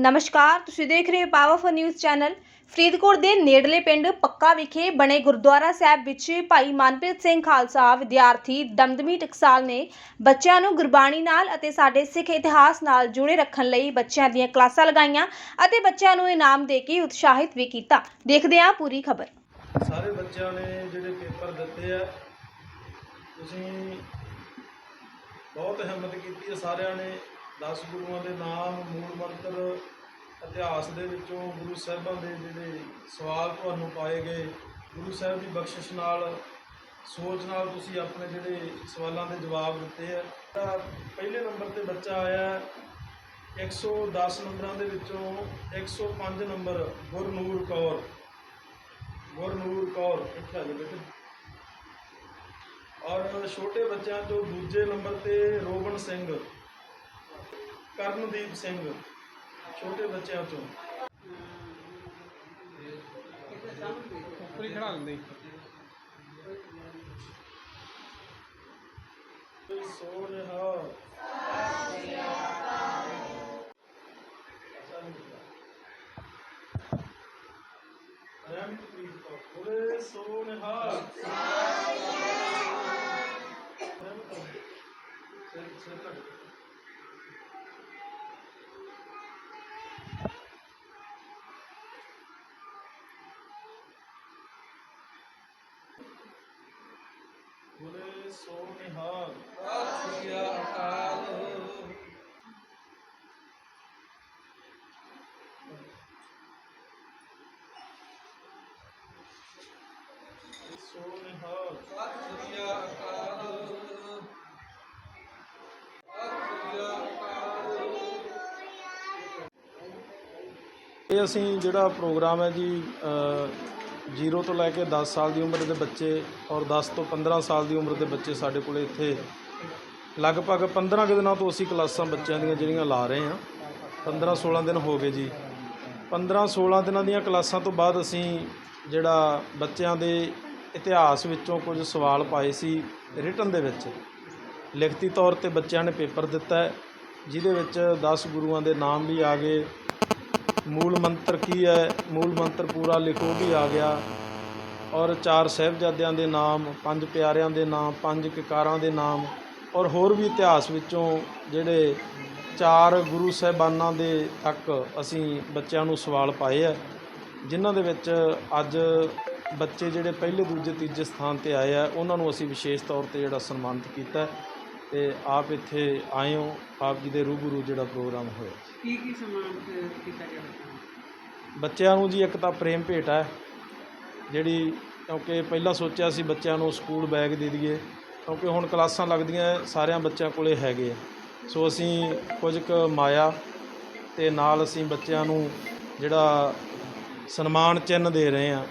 ਨਮਸਕਾਰ, ਤੁਸੀਂ ਦੇਖ ਰਹੇ ਹੋ ਪਾਵਰਫੁਲ ਨਿਊਜ਼ ਚੈਨਲ। ਫਰੀਦਕੋਟ ਦੇ ਨੇੜਲੇ ਪਿੰਡ ਪੱਕਾ ਵਿਖੇ ਬਣੇ ਗੁਰਦੁਆਰਾ ਸਾਹਿਬ ਵਿੱਚ ਭਾਈ ਮਨਪ੍ਰੀਤ ਸਿੰਘ ਖਾਲਸਾ, ਵਿਦਿਆਰਥੀ ਦਮਦਮੀ ਟਕਸਾਲ ਨੇ ਬੱਚਿਆਂ ਨੂੰ ਗੁਰਬਾਣੀ ਨਾਲ ਅਤੇ ਸਾਡੇ ਸਿੱਖ ਇਤਿਹਾਸ ਨਾਲ ਜੁੜੇ ਰੱਖਣ ਲਈ ਬੱਚਿਆਂ ਦੀਆਂ ਕਲਾਸਾਂ ਲਗਾਈਆਂ ਅਤੇ ਬੱਚਿਆਂ ਨੂੰ ਇਨਾਮ ਦੇ ਕੇ ਉਤਸ਼ਾਹਿਤ ਵੀ ਕੀਤਾ। ਦੇਖਦੇ ਹਾਂ ਪੂਰੀ ਖਬਰ। ਸਾਰੇ ਬੱਚਿਆਂ ਨੇ ਜਿਹੜੇ ਪੇਪਰ ਦਿੱਤੇ ਆ, ਤੁਸੀਂ ਬਹੁਤ ਹਿੰਮਤ ਕੀਤੀ ਹੈ ਸਾਰਿਆਂ ਨੇ। ਦਸ ਗੁਰੂਆਂ ਦੇ ਨਾਮ, ਮੂਲ ਮੰਤਰ, ਇਤਿਹਾਸ ਦੇ ਵਿੱਚੋਂ ਗੁਰੂ ਸਾਹਿਬਾਂ ਦੇ ਜਿਹੜੇ ਸਵਾਲ ਤੁਹਾਨੂੰ ਪਾਏ ਗਏ, ਗੁਰੂ ਸਾਹਿਬ ਦੀ ਬਖਸ਼ਿਸ਼ ਨਾਲ, ਸੋਚ ਨਾਲ ਤੁਸੀਂ ਆਪਣੇ ਜਿਹੜੇ ਸਵਾਲਾਂ ਦੇ ਜਵਾਬ ਦਿੱਤੇ ਆ। ਤਾਂ ਪਹਿਲੇ ਨੰਬਰ ਤੇ ਬੱਚਾ ਆਇਆ ਹੈ 110 ਨੰਬਰਾਂ ਦੇ ਵਿੱਚੋਂ 105 ਨੰਬਰ ਗੁਰਨੂਰ ਕੌਰ। ਗੁਰਨੂਰ ਕੌਰ, ਇੱਥੇ ਆ ਜਾਓ ਔਰ ਛੋਟੇ ਬੱਚਿਆਂ ਤੋਂ ਦੂਜੇ ਨੰਬਰ ਤੇ ਰੋਬਨ ਸਿੰਘ। ਕਰਨਦੀਪ ਸਿੰਘ ਛੋਟੇ ਬੱਚਿਆਂ ਚੋਂ ਉੱਪਰ ਹੀ ਖੜਾ ਲੈਂਦੇ ਸੋਨਹਾ ਰਮਪ੍ਰੀਤ ਕੌਰ ਬੋਲੇ ਸੋਨਹਾ ਸਿਰ ਬੋਲੇ ਸੋਨਿਹਾਲ ਸੋਨਿਹਾਲ ਇਹ ਅਸੀਂ ਜਿਹੜਾ ਪ੍ਰੋਗਰਾਮ ਹੈ ਜੀ 0 ਤੋਂ ਲੈ ਕੇ 10 ਸਾਲ ਦੀ ਉਮਰ ਦੇ ਬੱਚੇ ਔਰ 10 ਤੋਂ 15 ਸਾਲ ਦੀ ਉਮਰ ਦੇ ਬੱਚੇ ਸਾਡੇ ਕੋਲ ਇੱਥੇ ਲਗਭਗ 15 ਕੁ ਦਿਨਾਂ ਤੋਂ ਅਸੀਂ ਕਲਾਸਾਂ ਬੱਚਿਆਂ ਦੀਆਂ ਜਿਹੜੀਆਂ ਲਾ ਰਹੇ ਹਾਂ। 15 16 ਦਿਨ ਹੋ ਗਏ ਜੀ। 15 16 ਦਿਨਾਂ ਦੀਆਂ ਕਲਾਸਾਂ ਤੋਂ ਬਾਅਦ ਅਸੀਂ ਜਿਹੜਾ ਬੱਚਿਆਂ ਦੇ ਇਤਿਹਾਸ ਵਿੱਚੋਂ ਕੁਝ ਸਵਾਲ ਪਾਏ ਸੀ ਰਿਟਨ ਦੇ ਵਿੱਚ। ਲਿਖਤੀ ਤੌਰ ਤੇ ਬੱਚਿਆਂ ਨੇ ਪੇਪਰ ਦਿੱਤਾ ਜਿਹਦੇ ਵਿੱਚ 10 ਗੁਰੂਆਂ ਦੇ ਨਾਮ ਵੀ ਆ ਗਏ। ਮੂਲ ਮੰਤਰ ਕੀ ਹੈ? ਮੂਲ ਮੰਤਰ ਪੂਰਾ ਲਿਖੋ ਵੀ ਆ ਗਿਆ। ਔਰ ਚਾਰ ਸਾਹਿਬਜ਼ਾਦਿਆਂ ਦੇ ਨਾਮ, ਪੰਜ ਪਿਆਰਿਆਂ ਦੇ ਨਾਮ, ਪੰਜ ਕਿਕਾਰਾਂ ਦੇ ਨਾਮ ਔਰ ਹੋਰ ਵੀ ਇਤਿਹਾਸ ਵਿੱਚੋਂ ਜਿਹੜੇ ਚਾਰ ਗੁਰੂ ਸਾਹਿਬਾਨਾਂ ਦੇ ਤੱਕ ਅਸੀਂ ਬੱਚਿਆਂ ਨੂੰ ਸਵਾਲ ਪਾਏ ਆ ਜਿਨ੍ਹਾਂ ਦੇ ਵਿੱਚ ਅੱਜ ਬੱਚੇ ਜਿਹੜੇ ਪਹਿਲੇ, ਦੂਜੇ, ਤੀਜੇ ਸਥਾਨ ਤੇ ਆਏ ਆ ਉਹਨਾਂ ਨੂੰ ਅਸੀਂ ਵਿਸ਼ੇਸ਼ ਤੌਰ ਤੇ ਜਿਹੜਾ ਸਨਮਾਨਿਤ ਕੀਤਾ ਤੇ ਆਪ ਇੱਥੇ ਆਏ ਹੋ ਆਪ ਜੀ ਦੇ ਰੂਬਰੂ ਜਿਹੜਾ ਪ੍ਰੋਗਰਾਮ ਹੋਇਆ ਕੀ ਕੀ ਸਮਾਨ ਕੀਤਾ ਗਿਆ ਬੱਚਿਆਂ ਨੂੰ? ਜੀ ਇੱਕ ਤਾਂ ਪ੍ਰੇਮ ਭੇਟ ਹੈ ਜਿਹੜੀ ਕਿਉਂਕਿ ਪਹਿਲਾਂ ਸੋਚਿਆ ਸੀ ਬੱਚਿਆਂ ਨੂੰ ਸਕੂਲ ਬੈਗ ਦੇ ਦਈਏ ਕਿਉਂਕਿ ਹੁਣ ਕਲਾਸਾਂ ਲੱਗਦੀਆਂ ਸਾਰਿਆਂ ਬੱਚਿਆਂ ਕੋਲੇ ਹੈਗੇ ਆ ਸੋ ਅਸੀਂ ਕੁਝ ਕੁ ਮਾਇਆ ਤੇ ਨਾਲ ਅਸੀਂ ਬੱਚਿਆਂ ਨੂੰ ਜਿਹੜਾ ਸਨਮਾਨ ਚਿੰਨ੍ਹ ਦੇ ਰਹੇ ਹਾਂ